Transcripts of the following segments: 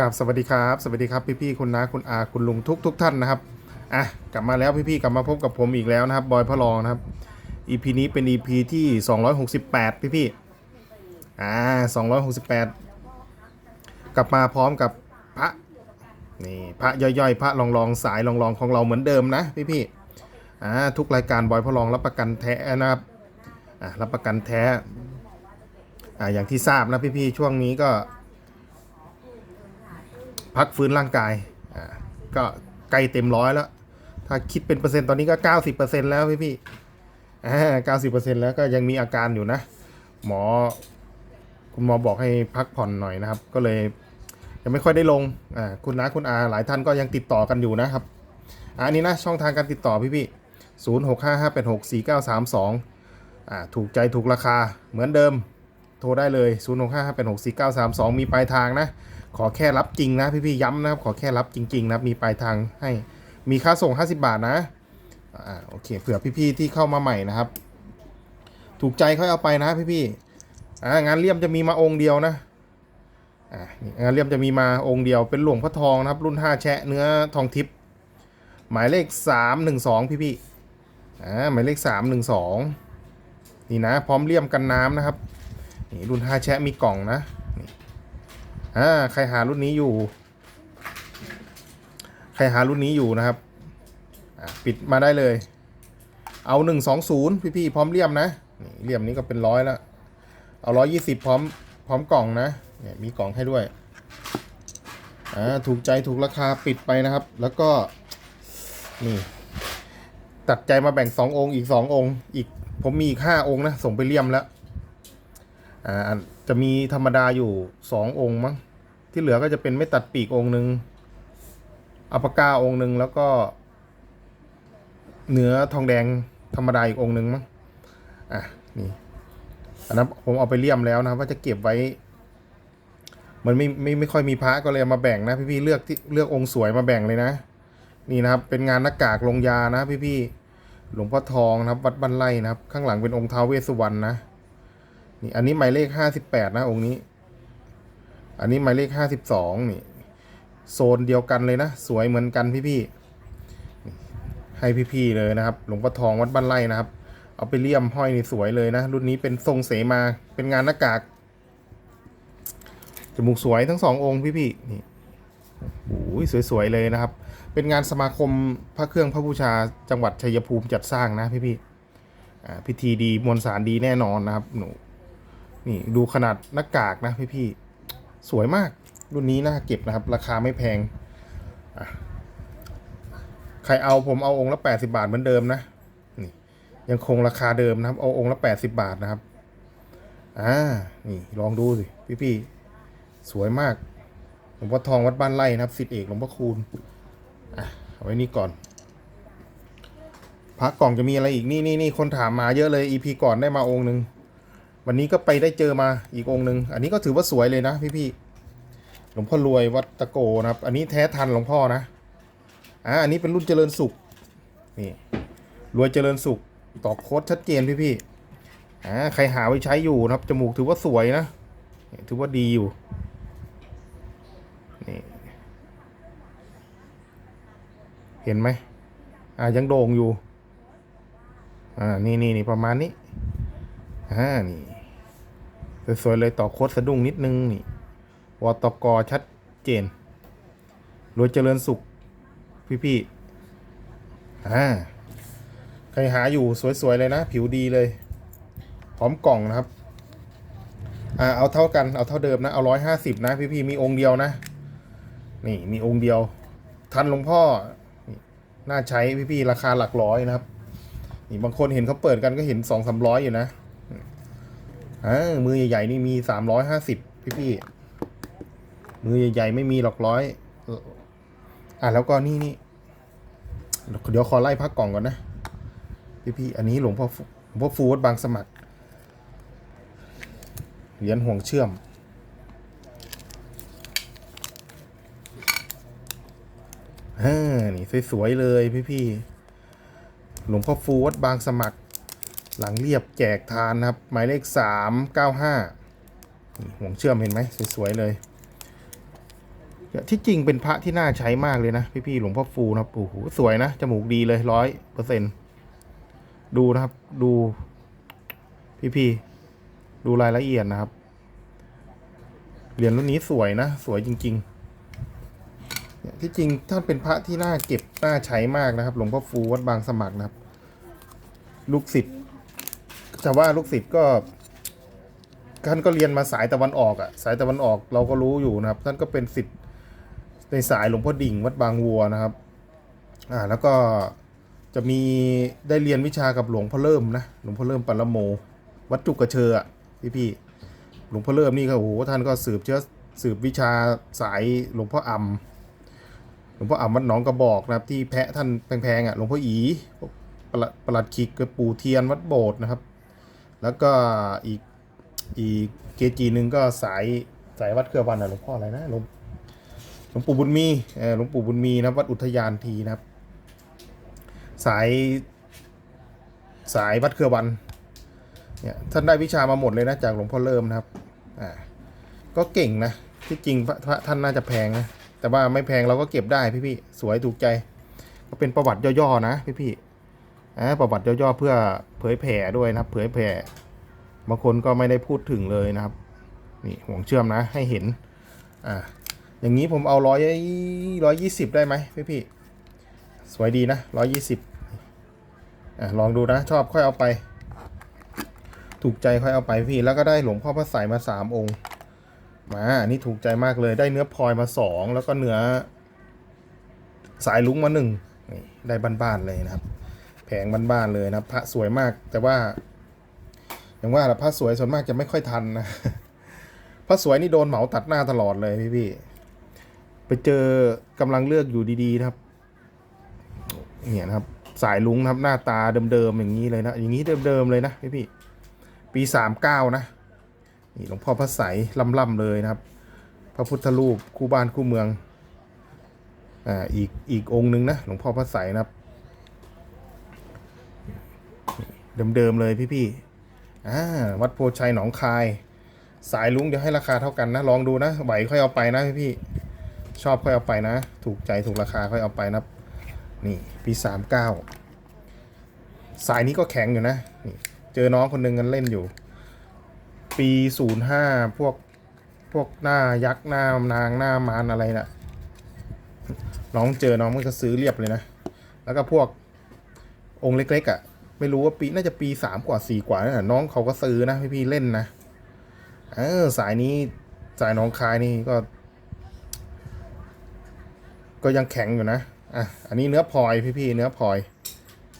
กับสวัสดีครับ สวัสดีครับพี่ๆคุณน้าคุณอาคุณลุงทุกทุกท่านนะครับอะกลับมาแล้วพี่ๆกลับมาพบกับผมอีกแล้วนะครับบอยพระรองนะครับ EP นี้เป็น EP ที่ 268 พี่ๆอ่า268 กลับมาพร้อมกับพระนี่พระย่อยๆ พระรองรองๆสายรองรองๆของเราเหมือนเดิมนะพี่ๆอ่าทุกรายการบอยพระรองรับประกันแท้นะครับอะรับประกันแท้อ่าอย่างที่ทราบนะพี่ๆช่วงนี้ก็ พักฟื้นร่างกายอ่าก็ใกล้เต็มร้อยแล้ว ถ้าคิดเป็นเปอร์เซ็นต์ตอนนี้ก็เก้าสิบเปอร์เซ็นต์แล้วพี่พี่อ่าเก้าสิบเปอร์เซ็นต์แล้วก็ยังมีอาการอยู่นะ หมอ คุณหมอบอกให้พักผ่อนหน่อยนะครับ ก็เลยยังไม่ค่อยได้ลงอ่าคุณน้าคุณอาหลายท่านก็ยังติดต่อกันอยู่นะครับอะอันนี้นะช่องทางการติดต่อพี่พี่ศูนย์หกห้าห้าแปดหกสี่เก้าสามสองอ่าถูกใจถูกราคาเหมือนเดิม โทรได้เลย 0 6 5 5 8 6 4 9 3 2 มีปลายทางนะ ขอแค่รับจริงนะพี่ๆย้ำนะครับ ขอแค่รับจริงๆนะมีปลายทางให้มีค่าส่ง 50 บาทนะอ่าโอเคเผื่อพี่ๆที่เข้ามาใหม่นะครับ ถูกใจค่อยเอาไปนะพี่ๆอ่างานเลี่ยมจะมีมาองค์เดียวนะอ่างานเลี่ยมจะมีมาองค์เดียวเป็นหลวงพ่อทองนะครับ รุ่น 5 แชะเนื้อทองทิพย์หมายเลข 312 พี่ๆอ่าหมายเลข 312 นี่นะ พร้อมเลี่ยมกันน้ำนะครับนี่รุ่น 5 แชะมีกล่องนะ อ่าใครหารุ่นนี้อยู่ ใครหารุ่นนี้อยู่นะครับ ปิดมาได้เลย เอา120พี่พี่ๆพร้อมเลี่ยมนะเลี่ยมนี้ก็เป็นร้อยแล้วเอา120พร้อมพร้อมกล่องนะเนี่ยมีกล่องให้ด้วยอ่าถูกใจถูกราคาปิดไปนะครับ แล้วก็นี่ตัดใจมาแบ่ง2องค์อีก2องค์ อีกผมมีอีก5องค์นะส่งไปเลี่ยมแล้วอ่าจะมีธรรมดาอยู่สององค์มั้ง ที่เหลือก็จะเป็นไม่ตัดปีกองค์หนึ่งอัปปากาองค์หนึ่งแล้วก็เนื้อทองแดงธรรมดาอีกองค์หนึ่งมั้งอะนี่อันนั้นผมเอาไปเลี่ยมแล้วนะว่าจะเก็บไว้ มันไม่ไม่ไม่ค่อยมีพระก็เลยมาแบ่งนะ พี่พี่ๆเลือกที่เลือกองค์สวยมาแบ่งเลยนะ นี่นะครับ เป็นงานหน้ากากลงยานะพี่พี่ๆหลวงพ่อทองนะครับ วัดบ้านไร่นะครับ ข้างหลังเป็นองค์ท้าวเวสสุวรรณนะนี่อันนี้หมายเลขห้าสิบแปดนะองค์นี้ อันนี้หมายเลขห้าสิบสองนี่ โซนเดียวกันเลยนะ สวยเหมือนกันพี่ๆนี่ให้พี่ๆเลยนะครับ หลวงพ่อทองวัดบ้านไร่นะครับ เอาไปเลี่ยมห้อยนี่สวยเลยนะ รุ่นนี้เป็นทรงเสมาเป็นงานหน้ากากจมูกสวยทั้งสององค์พี่ๆนี่โอ้ยสวยๆเลยนะครับ เป็นงานสมาคมพระเครื่องพระบูชาจังหวัดชัยภูมิจัดสร้างนะพี่ๆอ่พิธีดีมวลสารดีแน่นอนนะครับหนูนี่ดูขนาดหน้ากากนะพี่พี่ๆ สวยมากรุ่นนี้น่าเก็บนะครับ ราคาไม่แพง ใครเอาผมเอาองค์ละแปดสิบาทเหมือนเดิมนะนี่ยังคงราคาเดิมนะครับ เอาองค์ละแปดสิบาทนะครับ อ่า นี่ลองดูสิพี่พี่ๆ สวยมาก หลวงพ่อทองวัดบ้านไร่นะครับสิทธิเอกหลวงพ่อคูณ อะเอาไว้นี่ก่อนพระกล่องจะมีอะไรอีกนี่นี่นี่คนถามมาเยอะเลย EP ก่อนได้มาองค์หนึ่ง วันนี้ก็ไปได้เจอมาอีกองหนึ่งอันนี้ก็ถือว่าสวยเลยนะพี่ๆหลวงพ่อรวยวัดตะโกนะครับ อันนี้แท้ทันหลวงพ่อนะอ่าอันนี้เป็นรุ่นเจริญสุขนี่รวยเจริญสุขต่อโค้ดชัดเจนพี่ๆอ่าใครหาไว้ใช้อยู่นะครับจมูกถือว่าสวยนะถือว่าดีอยู่นี่เห็นไหมอ่ายังโด่งอยู่อ่านี่นี่นี่ประมาณนี้อ่านี่ สวยๆเลยต่อโคดสะดุ้งนิดนึงนี่วตกชัดเจนรวยเจริญสุข พี่ๆอ่าใครหาอยู่สวยๆเลยนะ ผิวดีเลย พร้อมกล่องนะครับอ่าเอาเท่ากันเอาเท่าเดิมนะ เอาร้อยห้าสิบนะ พี่ๆมีองค์เดียวนะ นี่มีองค์เดียว ทันหลวงพ่อ น่าใช้พี่ๆราคาหลักร้อยนะครับ นี่บางคนเห็นเขาเปิดกันก็เห็นสองสามร้อยอยู่นะ อ่ามือใหญ่ๆนี่มีสามร้อยห้าสิบพี่พี่มือใหญ่ๆไม่มีหรอกร้อยอะแล้วก็นี่นี่เดี๋ยวขอไล่พักกล่องก่อนนะ พี่พี่อันนี้หลวงพ่อฟูหลวงพ่อฟูวัดบางสมัครเหรียญห่วงเชื่อมอ่า นี่สวยๆเลยพี่พี่หลวงพ่อฟูวัดบางสมัคร หลังเรียบแจกทานนะครับ หมายเลขสามเก้าห้าห่วงเชื่อมเห็นไหมสวยๆเลยที่จริงเป็นพระที่น่าใช้มากเลยนะ พี่ๆหลวงพ่อฟูนะครับโอ้โหสวยนะจมูกดีเลยร้อยเปอร์เซ็นดูนะครับ ดู พี่ๆดูรายละเอียดนะครับเหรียญรุ่นนี้สวยนะ สวยจริงๆที่จริงท่านเป็นพระที่น่าเก็บน่าใช้มากนะครับ หลวงพ่อฟูวัดบางสมัครนะครับ ลูกศิษย์ จะว่าลูกศิษย์ก็ท่านก็เรียนมาสายตะวันออกอะสายตะวันออกเราก็รู้อยู่นะครับ ท่านก็เป็นศิษย์ในสายหลวงพ่อดิ่งวัดบางวัวนะครับ อ่าแล้วก็จะมีได้เรียนวิชากับหลวงพ่อเริ่มนะหลวงพ่อเริ่มปรโม วัดจุกกระเชออะพี่พี่หลวงพ่อเริ่มนี่ก็โอ้โหท่านก็สืบเชื้อสืบวิชาสายหลวงพ่ออ่ำหลวงพ่ออ่ำวัดหนองกระบอกนะครับ ที่แพะท่านแพงๆอะหลวงพ่ออีประหลัดประหลัดขิกกับปู่เทียนวัดโบสถ์นะครับ แล้วก็อีกอีกเกจีหนึ่งก็สายสายวัดเครือวันอะหลวงพ่ออะไรนะหลวงหลวงปู่บุญมีเออหลวงปู่บุญมีนะวัดอุทยานทีนะครับ สายสายวัดเครือวันเนี่ยท่านได้วิชามาหมดเลยนะจากหลวงพ่อเริ่มนะครับอ่าก็เก่งนะที่จริงพระพระท่านน่าจะแพงนะแต่ว่าไม่แพงเราก็เก็บได้พี่พี่สวยถูกใจ ก็เป็นประวัติย่อๆนะพี่พี่ ประวัติย่อๆเพื่อเผยแผ่ด้วยนะครับ เผยแผ่บางคนก็ไม่ได้พูดถึงเลยนะครับ นี่ห่วงเชื่อมนะให้เห็น อ่า อย่างนี้ผมเอาร้อยร้อยยี่สิบได้ไหมพี่พี่ๆสวยดีนะร้อยยี่สิบอ่าลองดูนะ ชอบค่อยเอาไป ถูกใจค่อยเอาไปพี่ แล้วก็ได้หลวงพ่อพระใสยมาสามองค์ มาอันนี้ถูกใจมากเลย ได้เนื้อพลอยมาสองแล้วก็เนื้อสายลุงมาหนึ่งนี่ได้บ้านๆเลยนะครับ แผงบ้านๆเลยนะพระสวยมาก แต่ว่า อย่างว่าละพระสวยส่วนมากจะไม่ค่อยทันนะพระสวยนี่โดนเหมาตัดหน้าตลอดเลยพี่พี่ๆไปเจอกำลังเลือกอยู่ดีๆนะครับเนี่ยนะครับ สายลุงนะครับหน้าตาเดิมๆอย่างนี้เลยนะอย่างนี้เดิมๆเลยนะพี่พี่ๆปีสามเก้านะนี่หลวงพ่อพระใสล่ำๆเลยนะครับ พระพุทธรูปคู่บ้านคู่เมืองอ่าอีกอีกองค์หนึ่งนะหลวงพ่อพระใสนะครับ เดิมๆเลยพี่ๆอ่าวัดโพชัยหนองคาย สายลุงเดี๋ยวให้ราคาเท่ากันนะ ลองดูนะไหวค่อยเอาไปนะพี่ๆชอบค่อยเอาไปนะ ถูกใจถูกราคาค่อยเอาไปนะนี่ปีสามเก้าสายนี้ก็แข็งอยู่นะนี่เจอน้องคนหนึ่งกันเล่นอยู่ ปีศูนย์ห้าพวกพวกหน้ายักษ์หน้านางหน้ามารอะไรนะ่ะน้องเจอน้องมันก็ซื้อเรียบเลยนะ แล้วก็พวกองค์เล็กๆอะ่ะ ไม่รู้ว่าปีน่าจะปีสามกว่าสี่กว่านะน้องเขาก็ซื้อนะพี่พี่เล่นนะเออสายนี้สายน้องคายนี่ก็ ก็ยังแข็งอยู่นะอะอันนี้เนื้อพลอยพี่พี่เนื้อพลอย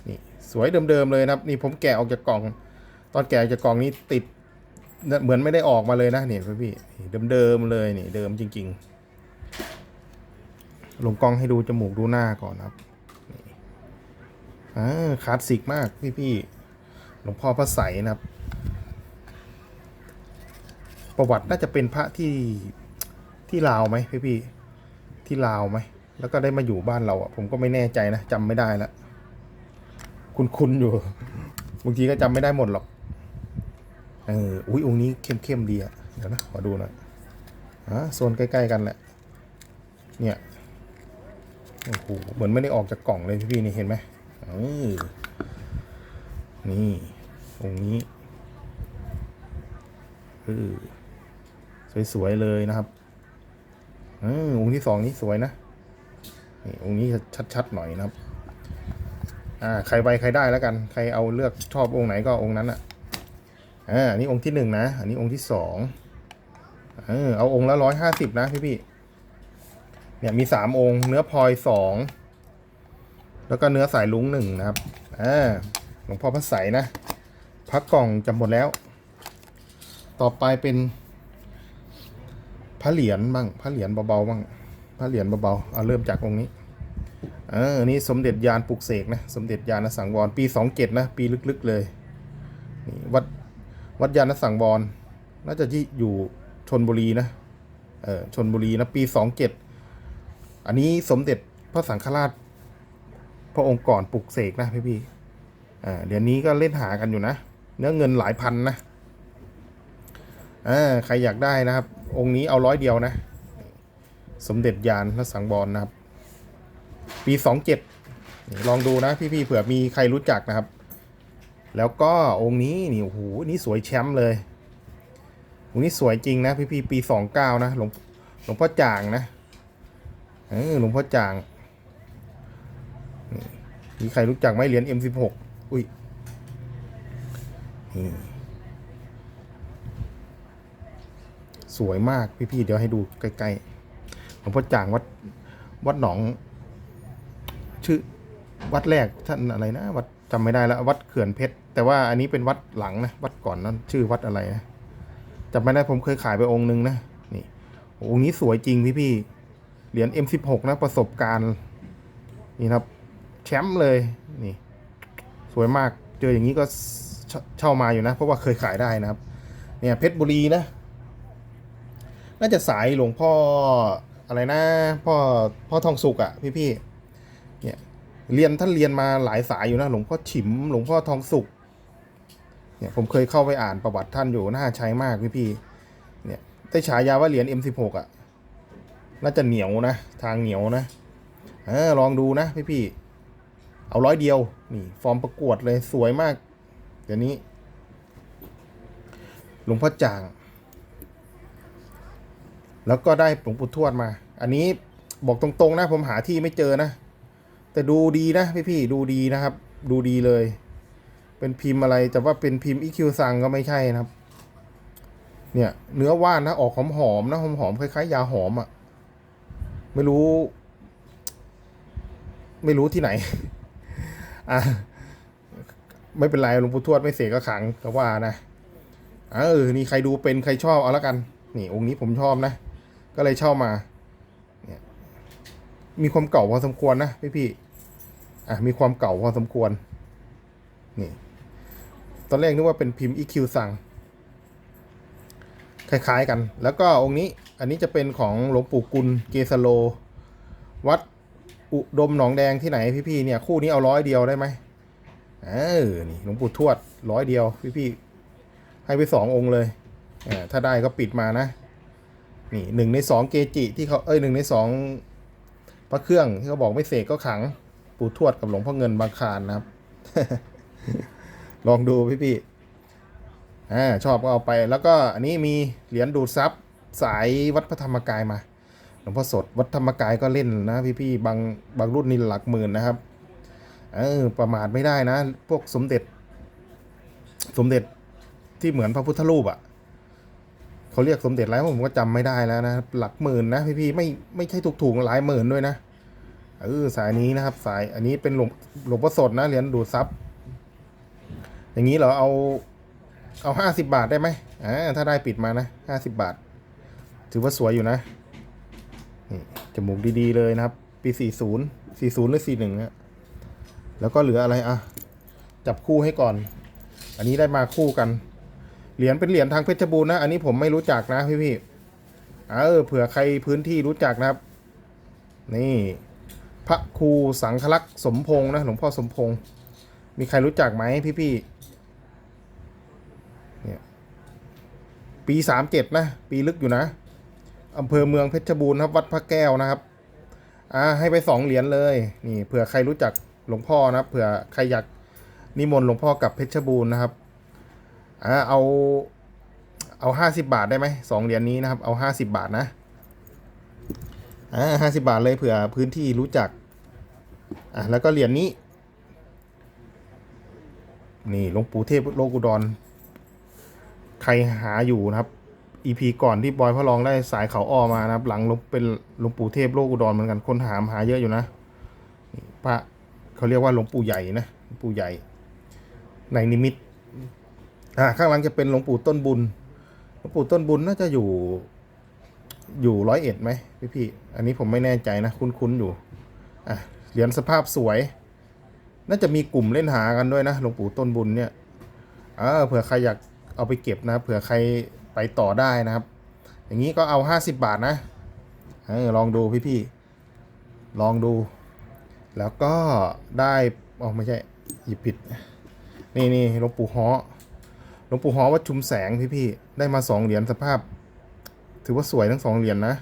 นี่สวยเดิมๆเลยนะครับ นี่ผมแกะออกจากกล่อง ตอนแกะออกจากกล่องนี้ติดเหมือนไม่ได้ออกมาเลยนะนี่พี่พี่เดิมๆเลยนี่เดิมจริง ๆ ลงกล้องให้ดูจมูกดูหน้าก่อนครับ อ่าคลาสสิกมากพี่พี่หลวงพ่อพระใสนะครับ ประวัติน่าจะเป็นพระที่ที่ลาวไหมพี่พี่ที่ลาวไหมแล้วก็ได้มาอยู่บ้านเราอะ ผมก็ไม่แน่ใจนะจำไม่ได้ละคุ้นๆอยู่บางทีก็จำไม่ได้หมดหรอกเอออุ้ยองค์นี้เข้มๆดีอะเดี๋ยวนะขอดูหน่อยอ่าโซนใกล้ ๆ กันแหละ เนี่ยโอ้โหเหมือนไม่ได้ออกจากกล่องเลยพี่พี่ๆนี่เห็นไหม ออนี่องนี้เออสวยๆเลยนะครับออองค์ที่สองนี้สวยนะนี่องค์นี้ชัดๆหน่อยนะครับ อ่า ใครไวใครได้แล้วกัน ใครเอาเลือกชอบองค์ไหนก็องค์นั้นอะอ่าอันนี้องค์ที่หนึ่งนะ อันนี้องค์ที่สองเออเอาองค์ละร้อยห้าสิบนะพี่พี่ๆเนี่ยมีสามองค์ เนื้อพลอยสอง แล้วก็เนื้อสายลุงหนึ่งนะครับอ่าหลวงพ่อพระใสนะ พักกล่องจะหมดแล้ว ต่อไปเป็นพระเหรียญบ้างพระเหรียญเบาๆบ้างพระเหรียญเบาๆเอาเริ่มจากองค์นี้เออนี่สมเด็จยานปลุกเสกนะ สมเด็จยานสังวรปีสองเจ็ดนะ ปีลึกๆเลยนี่วัดวัดยานสังวรน่าจะที่อยู่ชนบุรีนะ เออชนบุรีนะ ปีสองเจ็ดอันนี้สมเด็จพระสังฆราช พระองค์ก่อนปลุกเสกนะพี่พี่เดี๋ยวนี้ก็เล่นหากันอยู่นะ เนื้อเงินหลายพันนะอ่าใครอยากได้นะครับ องค์นี้เอาร้อยเดียวนะ สมเด็จยานและสังบอลนะครับ ปีสองเจ็ดลองดูนะพี่ๆเผื่อมีใครรู้จักนะครับ แล้วก็องค์นี้นี่โอ้โหนี่สวยแชมป์เลยองค์นี้สวยจริงนะพี่ๆปีสองเก้านะหลวงหลวงพ่อจางนะเออหลวงพ่อจาง มีใครรู้จักไหมเหรียญ M16 อุ้ยนี่สวยมากพี่ๆเดี๋ยวให้ดูใกล้ๆหลวงพ่อจางวัดวัดหนอง ชื่อวัดแรกท่านอะไรนะ วัดจำไม่ได้แล้ว วัดเขื่อนเพชรแต่ว่าอันนี้เป็นวัดหลังนะวัดก่อนนั้นชื่อวัดอะไรนะจำไม่ได้ผมเคยขายไปองค์นึงนะนี่องค์นี้สวยจริงพี่พี่ๆเหรียญ M16 นะประสบการณ์นี่ครับ แชมป์เลยนี่ สวยมากเจออย่างนี้ก็เช,ช่ามาอยู่นะ เพราะว่าเคยขายได้นะครับ เนี่ยเพชรบุรีนะ น่าจะสายหลวงพ่ออะไรนะ พ่อพ่อทองสุกอะ่ะ พี่พี่เนี่ยเรียนท่านเรียนมาหลายสายอยู่นะ หลวงพ่อฉิมหลวงพ่อทองสุกเนี่ยผมเคยเข้าไปอ่านประวัติท่านอยู่น่าใช้มากพี่พี่เนี่ยได้ฉายาว่าเหรียญ M16 อะ่ะน่าจะเหนียวนะ ทางเหนียวนะเออลองดูนะพี่พี่ เอาร้อยเดียว นี่ ฟอร์มประกวดเลยสวยมาก เดี๋ยวนี้ หลวงพ่อจาง แล้วก็ได้หลวงปู่ทวดมา อันนี้บอกตรงๆนะ ผมหาที่ไม่เจอนะ แต่ดูดีนะพี่ๆดูดีนะครับ ดูดีเลย เป็นพิมพ์อะไรแต่ว่าเป็นพิมพ์อีคิวซังก็ไม่ใช่นะครับ เนี่ย เนื้อว่านนะออกหอมๆนะหอมๆคล้ายๆ ยาหอมอะ่ะ ไม่รู้ ไม่รู้ที่ไหน อะไม่เป็นไรหลวงปู่ทวดไม่เสกก็ขังก็ว่านะเออนี่ใครดูเป็นใครชอบเอาละกัน นี่องค์นี้ผมชอบนะ ก็เลยเช่ามาเนี่ยมีความเก่าพอสมควรนะพี่พี่อะมีความเก่าพอสมควร นี่ ตอนแรกนึกว่าเป็นพิมพ์ EQ สั่งคล้าย ๆกัน แล้วก็องค์นี้ อันนี้จะเป็นของหลวงปู่กุลเกสโล วัด อุดมหนองแดงที่ไหนพี่ๆเนี่ยคู่นี้เอาร้อยเดียวได้ไหมเออนี่หลวงปู่ทวดร้อยเดียวพี่ๆให้ไปสององค์เลยอ่าถ้าได้ก็ปิดมานะ นี่หนึ่งในสองเกจิที่เขาเอ้ยหนึ่งในสองพระเครื่องที่เขาบอกไม่เสกก็ขังปู่ทวดกับหลวงพ่อเงินบางคารนะครับ ลองดูพี่พี่ๆอ่าชอบก็เอาไป แล้วก็อันนี้มีเหรียญดูดซับสายวัดพระธรรมกายมา ลวงพ่อสดวัดธรรมกายก็เล่นนะพี่ๆบางบางรุ่นนี่หลักหมื่นนะครับ เออประมาทไม่ได้นะ พวกสมเด็จ สมเด็จที่เหมือนพระพุทธรูปอะ่ะเขาเรียกสมเด็จอะไรผมก็จำไม่ได้แล้วนะหลักหมื่นนะพี่ๆไม่ไม่ใช่ถูกถูกๆหลายหมื่นด้วยนะเออสายนี้นะครับ สายอันนี้เป็นหลวงหลวงพ่อสดนะเหรียญดูดซับอย่างนี้เหรอเอาเอาห้าสิบาทได้ไหมอ่าถ้าได้ปิดมานะห้าสิบบาท ถือว่าสวยอยู่นะ นี่จมูกดีๆเลยนะครับ ปีสี่ศูนย์สี่ศูนย์หรือสี่หนึ่งะแล้วก็เหลืออะไรอะ จับคู่ให้ก่อน อันนี้ได้มาคู่กัน เหรียญเป็นเหรียญทางเพชรบูรณ์นะ อันนี้ผมไม่รู้จักนะพี่พี่ๆเออเผื่อใครพื้นที่รู้จักนะครับ นี่ พระครูสังฆลักษณ์สมพงษ์นะหลวงพ่อสมพงษ์มีใครรู้จักไหมพี่พี่ๆเนี่ยปีสามเจ็ดนะ ปีลึกอยู่นะ อำเภอเมืองเพชรบูรณ์ครับวัดพระแก้วนะครับอ่าให้ไปสองเหรียญเลยนี่เผื่อใครรู้จักหลวงพ่อนะเผื่อใครอยากนิมนต์หลวงพ่อกับเพชรบูรณ์นะครับอ่าเอาเอาห้าสิบาทได้ไหมสองเหรียญนี้นะครับ เอาห้าสิบาทนะอ่าห้าสิบาทเลยเผื่อพื้นที่รู้จักอะแล้วก็เหรียญนี้ นี่หลวงปู่เทพโลกุดรใครหาอยู่นะครับ อีพีก่อนที่บอยพระรองได้สายเขาอ้อมานะครับ หลังลงเป็นหลวงปู่เทพโลกอุดรเหมือนกันคนหามหาเยอะอยู่นะพระเขาเรียกว่าหลวงปู่ใหญ่นะหลวงปู่ใหญ่ ในนิมิตอ่าข้างหลังจะเป็นหลวงปู่ต้นบุญหลวงปู่ต้นบุญน่าจะอยู่อยู่ร้อยเอ็ดไหมพี่พี่อันนี้ผมไม่แน่ใจนะ คุ้นๆอยู่อะเหรียญสภาพสวย น่าจะมีกลุ่มเล่นหากันด้วยนะหลวงปู่ต้นบุญเนี่ยเออเผื่อใครอยากเอาไปเก็บนะเผื่อใคร ไปต่อได้นะครับ อย่างนี้ก็เอาห้าสิบบาทนะออลองดูพี่ๆลองดู แล้วก็ได้อ๋อไม่ใช่หยิบผิด นี่นี่หลวงปู่ฮ้อหลวงปู่ฮ้อวัดชุมแสงพี่ๆได้มาสองเหรียญสภาพ ถือว่าสวยทั้งสองเหรียญนะ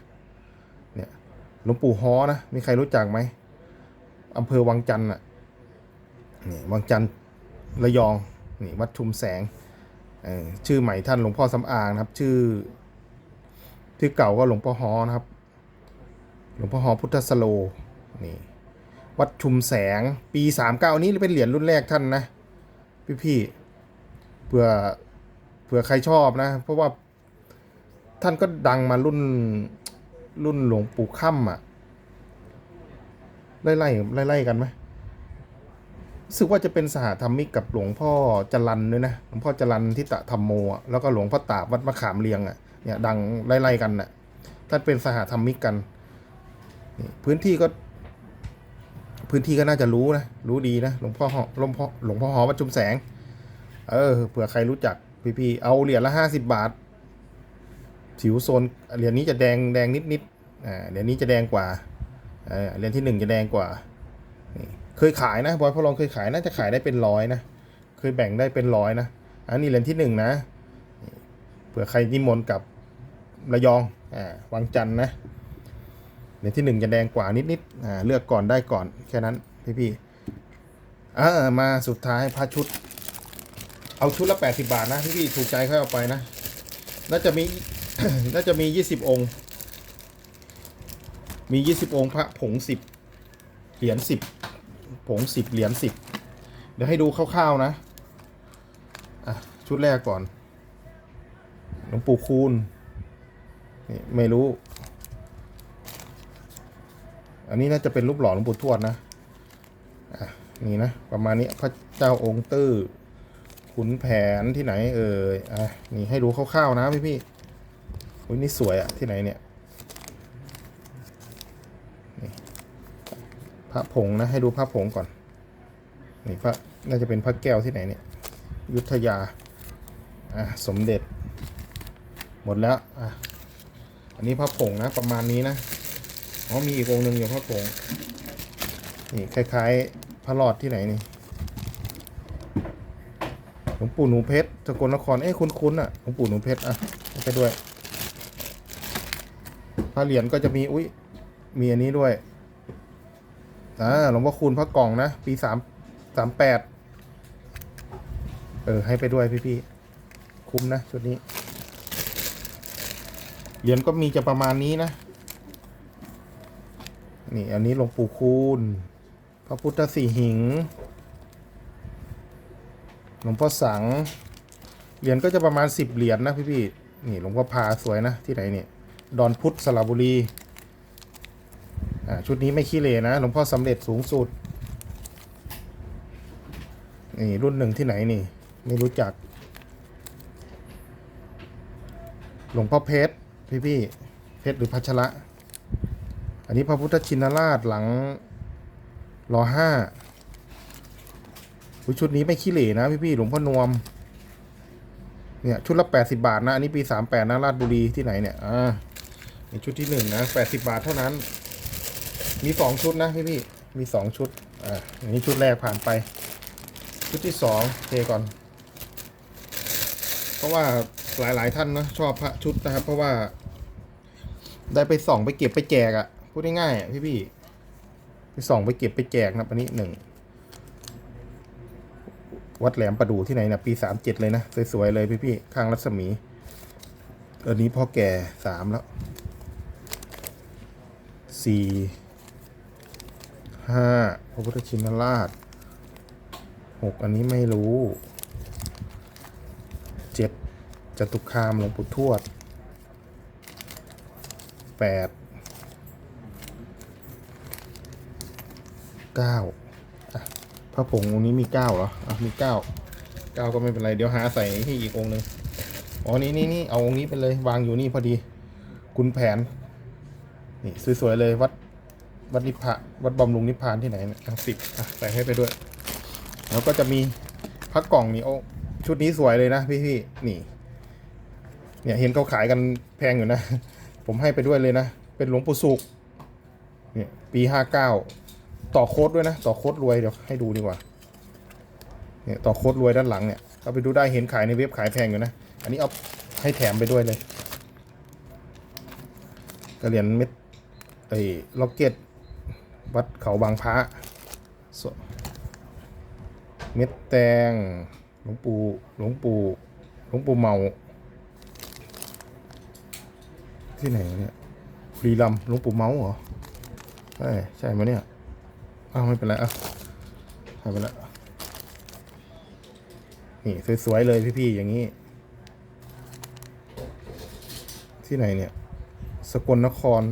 เนี่ยหลวงปู่ฮ้อนะมีใครรู้จักไหมอำเภอวังจันทร์อะนี่วังจันทร์ระยองนี่วัดชุมแสง ชื่อใหม่ท่านหลวงพ่อสำอางนะครับ ชื่อที่เก่าก็หลวงพ่อฮอนะครับ หลวงพ่อฮอพุทธสโลนี่วัดชุมแสงปีสามเก้านี้เป็นเหรียญรุ่นแรกท่านนะ พี่พี่ๆเผื่อเผื่อใครชอบนะ เพราะว่าท่านก็ดังมารุ่นรุ่นหลวงปู่ค่ำอะไล่ไล่ไล่ไล่กันไหม รู้สึกว่าจะเป็นสหธรรมิกกับหลวงพ่อจรันด้วยนะหลวงพ่อจรันทิตะธรรมโม แล้วก็หลวงพ่อตาบวัดมะขามเรียงอะเนี่ยดังไล่ไล่กันน่ะท่านเป็นสหธรรมิกกัน พื้นที่ก็ พื้นที่ก็น่าจะรู้นะรู้ดีนะหลวงพ่อหอหลวงพ่อหลวงพ่อหอวัดจุมแสง เออเผื่อใครรู้จักพี่ๆเอาเหรียญละห้าสิบบาทผิวโซนเหรียญนี้จะแดงแดงนิดๆอ่าเหรียญนี้จะแดงกว่าเออเหรียญที่หนึ่งจะแดงกว่านี่ เคยขายนะบอยพอลองเคยขายน่าจะขายได้เป็นร้อยนะ เคยแบ่งได้เป็นร้อยนะอันนี้เหรียญที่หนึ่งนะเผื่อใครนิมนต์กับระยองอ่าวังจันนะเหรียญที่หนึ่งจะแดงกว่านิดๆอ่าเลือกก่อนได้ก่อนแค่นั้นพี่ๆอ่ามาสุดท้ายพระชุด เอาชุดละแปดสิบาทนะพี่ๆถูกใจค่อยเอาไปนะน่าจะมีน่าจะมียี่สิบองค์มียี่สิบองค์พระผงสิบเหรียญสิบ ผงสิบเหรียญสิบเดี๋ยวให้ดูคร่าวๆนะ อะ ชุดแรกก่อนหลวงปู่คูณนี่ไม่รู้ อันนี้น่าจะเป็นรูปหล่อหลวงปู่ทวดนะ อะ นี่นะ ประมาณนี้พระเจ้าองค์ตื้อขุนแผนที่ไหนเอ่ย อะ นี่ให้ดูคร่าวๆนะพี่พี่ๆอุ้ยนี่สวยอะที่ไหนเนี่ย พระผงนะให้ดูพระผงก่อนนี่พระน่าจะเป็นพระแก้วที่ไหนเนี่ยยุทธยาอะสมเด็จ หมดแล้วอะอันนี้พระผงนะประมาณนี้นะอ๋อมีอีกองค์หนึ่งอยู่พระผงนี่คล้ายๆพระหลอดที่ไหนนี่หลวงปู่หนูเพชรสกลนครเอ้คุ้นๆอะหลวงปู่หนูเพชรอะไปด้วยพระเหรียญก็จะมีอุ้ยมีอันนี้ด้วย อ่าหลวงพ่อคูณพระกล่องนะ ปีสามสามแปดเออ ให้ไปด้วยพี่ๆ คุ้มนะ ชุดนี้ เหรียญก็มีจะประมาณนี้นะ นี่อันนี้หลวงปู่คูณ พระพุทธสีหิง หลวงพ่อสัง เหรียญก็จะประมาณสิบเหรียญนะพี่พี่ๆนี่หลวงพ่อพาสวยนะ ที่ไหนเนี่ย ดอนพุทธสระบุรี ชุดนี้ไม่ขี้เหร่นะ หลวงพ่อสำเร็จสูงสุด นี่ รุ่นหนึ่งที่ไหนนี่ ไม่รู้จัก หลวงพ่อเพชร พี่พี่เพชรหรือพัชระ อันนี้พระพุทธชินราชหลังรอห้าชุดนี้ไม่ขี้เหร่นะพี่พี่หลวงพ่อนวม เนี่ยชุดละแปดสิบาทนะ อันนี้ปีสามแปดนะราชบุรีที่ไหนเนี่ย อ่าชุดที่หนึ่งนะแปดสิบาทเท่านั้น มีสองชุดนะพี่พี่มีสองชุด อ่าอันนี้ชุดแรกผ่านไป ชุดที่สองเทก่อน เพราะว่าหลายๆท่านนะชอบพระชุดนะครับ เพราะว่า ได้ไปส่องไปเก็บไปแจกอะ่ะพูดง่ายๆอะพี่พี่ไปส่องไปเก็บไปแจกนะครับอันนี้หนึ่งวัดแหลมประดูที่ไหนนะปีสามเจ็ดเลยนะ สวยๆเลยพี่พี่ข้างรัศมีอันนี้พ่อแก่สามแล้วสี่ ห้าพระพุทธชินราชหกอันนี้ไม่รู้เจ็ดจตุคามหลวงปู่ทวดแปดเก้าพระผงองค์นี้มีเก้าเหรออะมีเก้าเก้าก็ไม่เป็นไร เดี๋ยวหาใส่ที่อีกองค์หนึ่งอ๋อ นี่นี่นี่เอาองค์นี้ไปเลยวางอยู่นี่พอดี คุณแผน นี่ สวย ๆ เลยวัด วัดนิพพานวัดบำรุงนิพพานที่ไหนเนี่ยสิบอะใส่ให้ไปด้วย แล้วก็จะมีพระกล่องนี่โอ้ชุดนี้สวยเลยนะพี่พี่ๆนี่ เนี่ยเห็นเขาขายกันแพงอยู่นะ ผมให้ไปด้วยเลยนะ เป็นหลวงปู่สุกเนี่ยปีห้าเก้าต่อโค้ดด้วยนะ ต่อโค้ดรวยเดี๋ยวให้ดูดีกว่าเนี่ยต่อโค้ดรวยด้านหลังเนี่ยเอาไปดูได้เห็นขายในเว็บขายแพงอยู่นะ อันนี้เอาให้แถมไปด้วยเลยกระเหรียญเม็ดเออ้ล็อกเก็ต วัดเขาบางพระสเม็ดแตงหลวงปู่หลวงปู่หลวงปู่เมา ที่ไหนเนี่ยบุรีรัมย์หลวงปู่เมาเหรอใช่ใช่ไหมเนี่ยอ้าวไม่เป็นไรอะหายไปแล้วนี่สวยๆเลยพี่ๆอย่างนี้ ที่ไหนเนี่ย สกลนคร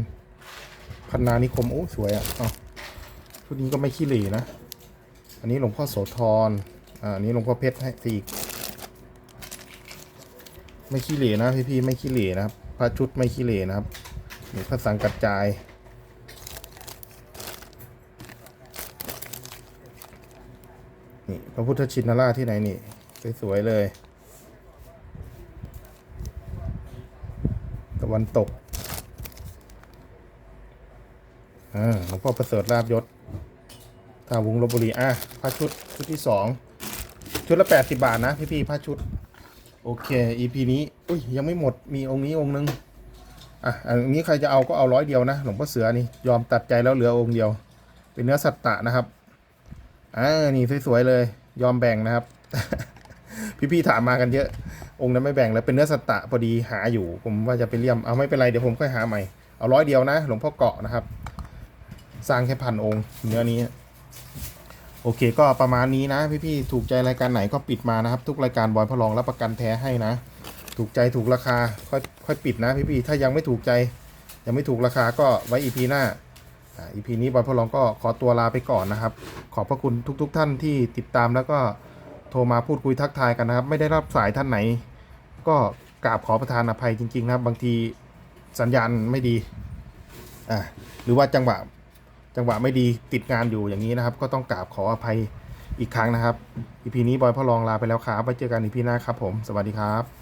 พัฒนานิคมโอ้สวยอะ่ะเอา ชุดนี้ก็ไม่ขี้เหร่นะ อันนี้หลวงพ่อโสธรอ่าอันนี้หลวงพ่อเพชรให้ตีกไม่ขี้เหร่นะพี่ๆไม่ขี้เหร่นะครับพระชุดไม่ขี้เหร่นะครับนี่พระสังกัจจายนี่พระพุทธชินราชที่ไหนนี่สวยๆเลย ตะวันตก อ่าหลวงพ่อประเสริฐลาบยศท่าวงลบบุรีอะผ้าชุดชุดที่สองชุดละแปดสิบาทนะพี่พี่ผ้าชุด โอเค EP นี้อุ้ยยังไม่หมดมีองค์นี้องค์นึงอะอันนี้ใครจะเอาก็เอาร้อยเดียวนะหลวงพ่อเสือนี่ยอมตัดใจแล้วเหลือองค์เดียว เป็นเนื้อสัตตะนะครับอ่านี่สวยๆเลย ยอมแบ่งนะครับ พี่ๆถามมากันเยอะ องค์นั้นไม่แบ่งแล้วเป็นเนื้อสัตตะพอดีหาอยู่ ผมว่าจะไปเลี่ยมเอาไม่เป็นไรเดี๋ยวผมค่อยหาใหม่เอาร้อยเดียวนะ หลวงพ่อเกาะนะครับ สร้างแค่พันองค์เนื้อนี้ โอเคก็ประมาณนี้นะ พี่ๆถูกใจรายการไหนก็ปิดมานะครับ ทุกรายการบอยพลองรับประกันแท้ให้นะ ถูกใจถูกราคาค่อยค่อยปิดนะพี่ๆถ้ายังไม่ถูกใจ ยังไม่ถูกราคาก็ไว้อีพีหน้าอีพีนี้บอยพลองก็ขอตัวลาไปก่อนนะครับ ขอบพระคุณทุกๆท่านที่ติดตามแล้วก็โทรมาพูดคุยทักทายกันนะครับ ไม่ได้รับสายท่านไหน ก็กราบขอประทานอภัยจริง ๆ นะครับ บางทีสัญญาณไม่ดีอ่าหรือว่าจังหวะ จังหวะไม่ดีติดงานอยู่อย่างนี้นะครับ ก็ต้องกราบขออภัยอีกครั้งนะครับอีพีนี้บอยพ่อรองลาไปแล้วครับไว้เจอกันอีพีหน้าครับผม สวัสดีครับ